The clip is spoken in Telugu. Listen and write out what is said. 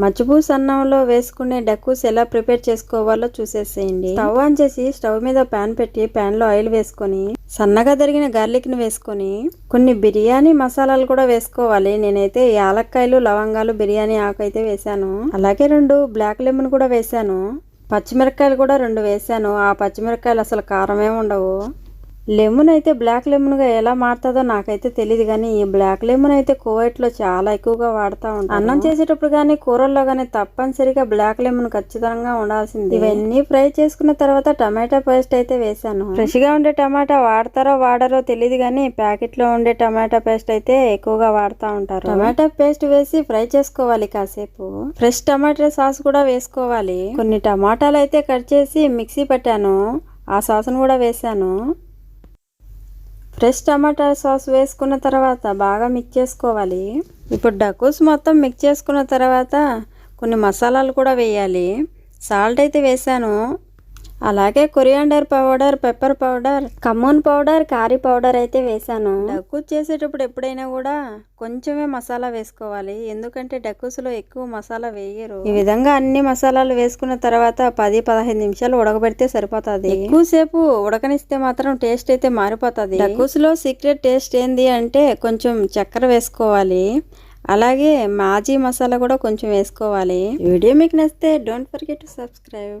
మజ్జిపూస అన్నంలో వేసుకునే డక్కూస్ ఎలా ప్రిపేర్ చేసుకోవాలో చూసేసేయండి. స్టవ్ ఆన్ చేసి స్టవ్ మీద ప్యాన్ పెట్టి ప్యాన్లో ఆయిల్ వేసుకొని సన్నగా తరిగిన గార్లిక్ని వేసుకొని కొన్ని బిర్యానీ మసాలాలు కూడా వేసుకోవాలి. నేనైతే యాలక్కాయలు లవంగాలు బిర్యానీ ఆకు అయితే వేసాను అలాగే రెండు బ్లాక్ లెమన్ కూడా వేసాను పచ్చిమిరపకాయలు కూడా రెండు వేసాను ఆ పచ్చిమిరపకాయలు అసలు కారమే ఉండవు. లెమన్ అయితే బ్లాక్ లెమన్గా ఎలా మారుతుందో నాకైతే తెలియదు కానీ ఈ బ్లాక్ లెమన్ అయితే కువైట్లో చాలా ఎక్కువగా వాడుతూ ఉంటాను అన్నం చేసేటప్పుడు కానీ కూరల్లో కానీ తప్పనిసరిగా బ్లాక్ లెమన్ ఖచ్చితంగా ఉండాల్సింది. ఇవన్నీ ఫ్రై చేసుకున్న తర్వాత టమాటా పేస్ట్ అయితే వేసాను ఫ్రెష్గా ఉండే టమాటా వాడతారో వాడరో తెలియదు కానీ ప్యాకెట్లో ఉండే టమాటా పేస్ట్ అయితే ఎక్కువగా వాడుతూ ఉంటారు. టమాటా పేస్ట్ వేసి ఫ్రై చేసుకోవాలి కాసేపు. ఫ్రెష్ టమాటా సాస్ కూడా వేసుకోవాలి. కొన్ని టమాటాలు అయితే కట్ చేసి మిక్సీ పెట్టాను. ఆ సాస్ను కూడా వేసాను ఫ్రెష్ టమాటా సాస్ వేసుకున్న తర్వాత బాగా మిక్స్ చేసుకోవాలి. ఇప్పుడు డకూస్ మొత్తం మిక్స్ చేసుకున్న తర్వాత కొన్ని మసాలాలు కూడా వేయాలి. సాల్ట్ అయితే వేసాను. అలాగే coriander powder pepper powder cumin powder curry powder అయితే వేసాను డక్కూస్ చేసేటప్పుడు ఎప్పుడైనా కూడా కొంచెమే మసాలా వేసుకోవాలి. ఎందుకంటే డక్కూస్లో ఎక్కువ మసాలా వేయరు. ఈ విధంగా అన్ని మసాలాలు వేసుకున్న తర్వాత పది పదహైదు నిమిషాలు ఉడకబెడితే సరిపోతుంది. ఎక్కువసేపు ఉడకనిస్తే మాత్రం టేస్ట్ అయితే మారిపోతుంది. డక్కూస్లో సీక్రెట్ టేస్ట్ ఏంది అంటే కొంచెం చక్కెర వేసుకోవాలి. అలాగే మాజీ మసాలా కూడా కొంచెం వేసుకోవాలి. వీడియో మీకు నచ్చితే don't forget to subscribe